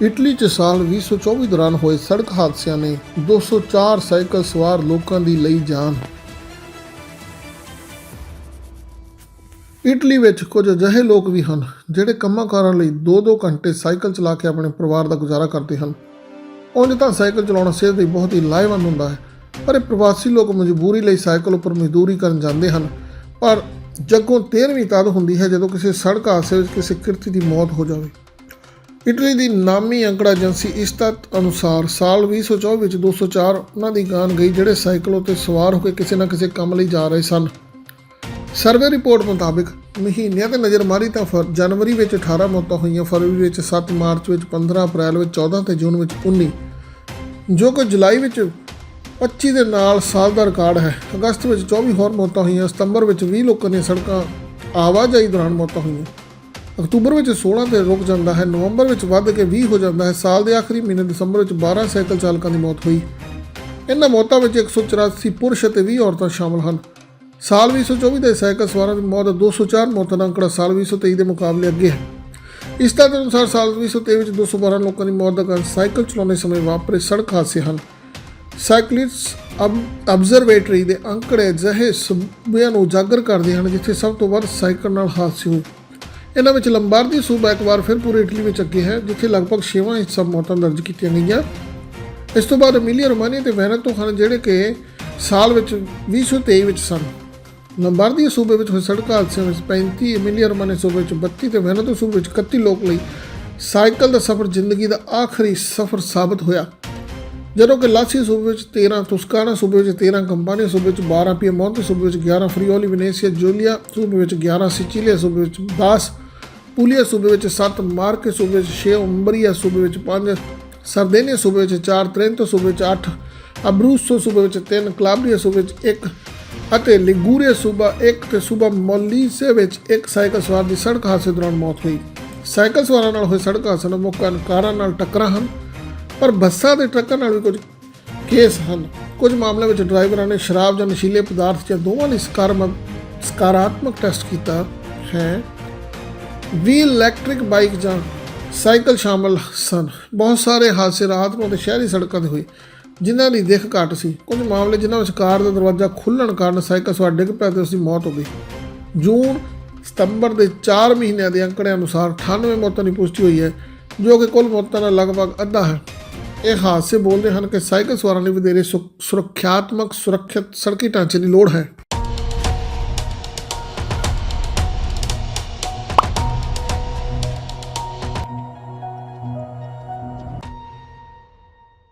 Italy 'ਚ ਸਾਲ 2024 ਦੌਰਾਨ ਹੋਏ ਸੜਕ ਹਾਦਸਿਆਂ ਨੇ 204 ਸਾਈਕਲ ਸਵਾਰ ਲੋਕਾਂ ਦੀ ਲਈ ਜਾਨ। ਇਟਲੀ ਵਿੱਚ ਕੁਝ ਅਜਿਹੇ ਲੋਕ ਵੀ ਹਨ ਜਿਹੜੇ ਕੰਮਾਂ ਕਾਰਾਂ ਲਈ 2-2 ਘੰਟੇ ਸਾਈਕਲ ਚਲਾ ਕੇ ਆਪਣੇ ਪਰਿਵਾਰ ਦਾ ਗੁਜ਼ਾਰਾ ਕਰਦੇ ਹਨ। ਉਂਝ ਤਾਂ ਸਾਈਕਲ ਚਲਾਉਣਾ ਸਿਹਤ ਲਈ ਬਹੁਤ ਹੀ ਲਾਹੇਵੰਦ ਹੁੰਦਾ ਹੈ, ਪਰ ਇਹ ਪ੍ਰਵਾਸੀ ਲੋਕ ਮਜਬੂਰੀ ਲਈ ਸਾਈਕਲ ਉੱਪਰ ਮਜ਼ਦੂਰੀ ਕਰਨ ਜਾਂਦੇ ਹਨ। ਪਰ ਜੱਗੋਂ 13ਵੀਂ ਤਦ ਹੁੰਦੀ ਹੈ ਜਦੋਂ ਕਿਸੇ ਸੜਕ ਹਾਦਸੇ ਵਿੱਚ ਕਿਸੇ ਕਿਰਤੀ ਦੀ ਮੌਤ ਹੋ ਜਾਵੇ। ਇਟਲੀ ਦੀ ਨਾਮੀ ਅੰਕੜਾ ਏਜੰਸੀ ਇਸਤਤ ਅਨੁਸਾਰ ਸਾਲ 2024 ਵਿੱਚ 204 ਉਹਨਾਂ ਦੀ ਗਾਨ ਗਈ, ਜਿਹੜੇ ਸਾਈਕਲ ਉੱਤੇ ਸਵਾਰ ਹੋ ਕੇ ਕਿਸੇ ਨਾ ਕਿਸੇ ਕੰਮ ਲਈ ਜਾ ਰਹੇ ਸਨ। ਸਰਵੇ ਰਿਪੋਰਟ ਮੁਤਾਬਕ ਮਹੀਨਿਆਂ ਤੇ ਨਜ਼ਰ ਮਾਰੀ ਤਾਂ ਫਰ ਜਨਵਰੀ ਵਿੱਚ 18 ਮੌਤਾਂ ਹੋਈਆਂ, ਫਰਵਰੀ ਵਿੱਚ 7 ਮਾਰਚ ਵਿੱਚ 15 ਅਪ੍ਰੈਲ ਵਿੱਚ 14 ਤੇ ਜੂਨ ਵਿੱਚ 19 ਜੋ ਕਿ ਜੁਲਾਈ ਵਿੱਚ 25 ਦੇ ਨਾਲ ਸਾਲ ਦਾ ਰਿਕਾਰਡ ਹੈ। ਅਗਸਤ ਵਿੱਚ 24 ਹੋਰ ਮੌਤਾਂ ਹੋਈਆਂ, ਸਤੰਬਰ ਵਿੱਚ 20 ਲੋਕਾਂ ਦੀਆਂ ਸੜਕਾਂ ਆਵਾਜਾਈ ਦੌਰਾਨ ਮੌਤਾਂ ਹੋਈਆਂ। ਅਕਤੂਬਰ ਵਿੱਚ 16 ਤੇ ਰੁਕ ਜਾਂਦਾ ਹੈ, ਨਵੰਬਰ ਵਿੱਚ ਵੱਧ ਕੇ 20 ਹੋ ਜਾਂਦਾ ਹੈ। ਸਾਲ ਦੇ ਆਖਰੀ ਮਹੀਨੇ ਦਸੰਬਰ ਵਿੱਚ 12 ਸਾਈਕਲ ਚਾਲਕਾਂ ਦੀ ਮੌਤ ਹੋਈ। ਇਹਨਾਂ ਮੌਤਾਂ ਵਿੱਚ 184 ਪੁਰਸ਼ ਅਤੇ 20 ਔਰਤਾਂ ਸ਼ਾਮਲ ਹਨ। ਸਾਲ 2024 ਦੇ ਸਾਈਕਲ ਸਵਾਰਾਂ ਦੀ ਮੌਤ 204 ਮੌਤਾਂ ਦਾ ਅੰਕੜਾ ਸਾਲ 2023 ਦੇ ਮੁਕਾਬਲੇ ਅੱਗੇ ਹੈ। ਇਸ ਤਰ੍ਹਾਂ ਅਨੁਸਾਰ ਸਾਲ 2023 ਵਿੱਚ 212 ਲੋਕਾਂ ਦੀ ਮੌਤ ਦਾ ਕਾਰਨ ਸਾਈਕਲ ਚਲਾਉਂਦੇ ਸਮੇਂ ਵਾਪਰੇ ਸੜਕ ਹਾਦਸੇ ਹਨ। ਸਾਈਕਲਿਸਟ ਅਬਜ਼ਰਵੇਟਰੀ ਦੇ ਅੰਕੜੇ ਅਜਿਹੇ ਸੂਬਿਆਂ ਨੂੰ ਉਜਾਗਰ ਕਰਦੇ ਹਨ ਜਿੱਥੇ ਸਭ ਤੋਂ ਵੱਧ ਸਾਈਕਲ ਨਾਲ ਹਾਦਸੇ ਹੋਏ ਇਹਨਾਂ ਵਿੱਚ ਲੰਬਾਰਦੀ ਸੂਬਾ ਇੱਕ ਵਾਰ ਫਿਰ ਪੂਰੇ ਇਟਲੀ ਵਿੱਚ ਅੱਗੇ ਹੈ, ਜਿੱਥੇ ਲਗਭਗ 6ਵਾਂ ਹਿੱਸਾ ਮੌਤਾਂ ਦਰਜ ਕੀਤੀਆਂ ਗਈਆਂ। ਇਸ ਤੋਂ ਬਾਅਦ ਅਮੀਲੀਆ ਰੋਮਾਨੀਆ ਤੇ ਵੈਨਤੋ ਹਨ ਜਿਹੜੇ ਕਿ ਸਾਲ ਵਿੱਚ 2023 ਵਿੱਚ ਸਨ। ਲੰਬਾਰਦੀ ਸੂਬੇ ਵਿੱਚ ਹੋਏ ਸੜਕ ਹਾਦਸਿਆਂ ਵਿੱਚ 35 ਅਮੀਲੀਆ ਰੋਮਾਨੀਆ ਸੂਬੇ ਵਿੱਚ 32 ਤੇ ਵੈਨਤੋ ਸੂਬੇ ਵਿੱਚ 31 ਲੋਕ ਲਈ ਸਾਈਕਲ ਦਾ ਸਫ਼ਰ ਜ਼ਿੰਦਗੀ ਦਾ ਆਖਰੀ ਸਫ਼ਰ ਸਾਬਤ ਹੋਇਆ। ਜਦੋਂ ਕਿ ਲਾਸੀ ਸੂਬੇ ਵਿੱਚ 13 ਤੁਸਕਾਨਾ ਸੂਬੇ ਵਿੱਚ 13 ਕੰਪਾਨੀਆ ਸੂਬੇ ਵਿੱਚ 12 ਪੀਐਮੌਂਤੇ ਸੂਬੇ ਵਿੱਚ 11 ਫਰੀਓਲੀ ਵਿਨੇਸ਼ੀਆ ਜੂਲੀਆ ਸੂਬੇ ਵਿੱਚ 11 ਸਿਚੀਲੀਆ ਸੂਬੇ ਵਿੱਚ 10 ਪੂਲੀਆ ਸੂਬੇ ਵਿੱਚ 7 ਮਾਰਕੇ ਸੂਬੇ ਵਿੱਚ 6 ਉੰਬਰੀਆ ਸੂਬੇ ਵਿੱਚ 5 ਸਰਦੇਨੀਆ ਸੂਬੇ ਵਿੱਚ 4 ਟ੍ਰੈਂਟੋ ਸੂਬੇ ਵਿੱਚ 8 ਅਬਰੂਸੋ ਸੂਬੇ ਵਿੱਚ 3 ਕਲਾਬਰੀਆ ਸੂਬੇ ਵਿੱਚ 1 ਅਤੇ ਲਿਗੂਰੀਆ ਸੂਬਾ 1 ਤੇ ਸੂਬਾ ਮੋਲੀਸੇ ਵਿੱਚ ਇੱਕ ਸਾਈਕਲ ਸਵਾਰ ਦੀ ਸੜਕ ਹਾਦਸੇ ਦੌਰਾਨ ਮੌਤ ਹੋਈ ਸਾਈਕਲ ਸਵਾਰਾਂ ਨਾਲ ਹੋਏ ਸੜਕ ਹਾਦਸੇ ਦਾ ਮੁੱਖ ਕਾਰਨ ਕਾਰਾਂ ਨਾਲ ਟੱਕਰਾਂ ਹਨ ਪਰ ਬੱਸਾਂ ਤੇ ਟਰੱਕਾਂ ਨਾਲ ਵੀ ਕੁਝ ਕੇਸ ਹਨ। ਕੁਝ ਮਾਮਲਿਆਂ ਵਿੱਚ ਡਰਾਈਵਰਾਂ ਨੇ ਸ਼ਰਾਬ ਜਾਂ ਨਸ਼ੀਲੇ ਪਦਾਰਥ ਜਾਂ ਦੋਵਾਂ ਲਈ ਸਕਾਰਾਤਮਕ ਸਕਾਰਾਤਮਕ ਟੈਸਟ ਕੀਤਾ ਹੈ। ਵੀ ਇਲੈਕਟ੍ਰਿਕ ਬਾਈਕ ਜਾਂ ਸਾਈਕਲ ਸ਼ਾਮਲ ਸਨ। ਬਹੁਤ ਸਾਰੇ ਹਾਦਸੇ ਰਾਤ ਨੂੰ ਤੇ ਸ਼ਹਿਰੀ ਸੜਕਾਂ ਤੇ ਹੋਏ, ਜਿਨ੍ਹਾਂ ਦੀ ਦਿੱਖ ਘੱਟ ਸੀ। ਕੁਝ ਮਾਮਲੇ ਜਿਨ੍ਹਾਂ ਵਿੱਚ ਕਾਰ ਦਾ ਦਰਵਾਜ਼ਾ ਖੁੱਲਣ ਕਾਰਨ ਸਾਈਕਲ ਸਵਾਰ ਡਿੱਗ ਪਿਆ ਤੇ ਉਸ ਦੀ ਮੌਤ ਹੋ ਗਈ। ਜੂਨ, ਸਤੰਬਰ ਦੇ 4 ਮਹੀਨਿਆਂ ਦੇ ਅੰਕੜਿਆਂ ਅਨੁਸਾਰ 98 ਮੌਤਾਂ ਦੀ ਪੁਸ਼ਟੀ ਹੋਈ ਹੈ, ਜੋ ਕਿ ਕੁੱਲ ਮੌਤਾਂ ਦਾ ਲਗਭਗ ਅੱਧਾ ਹੈ। ਇਹ ਹਾਦਸੇ ਬੋਲਦੇ ਹਨ ਕਿ ਸਾਈਕਲ ਸਵਾਰਾਂ ਲਈ ਵਧੇਰੇ ਸੁਰੱਖਿਆਤਮਕ ਸੁਰੱਖਿਅਤ ਸੜਕੀ ਢਾਂਚੇ ਦੀ ਲੋੜ ਹੈ।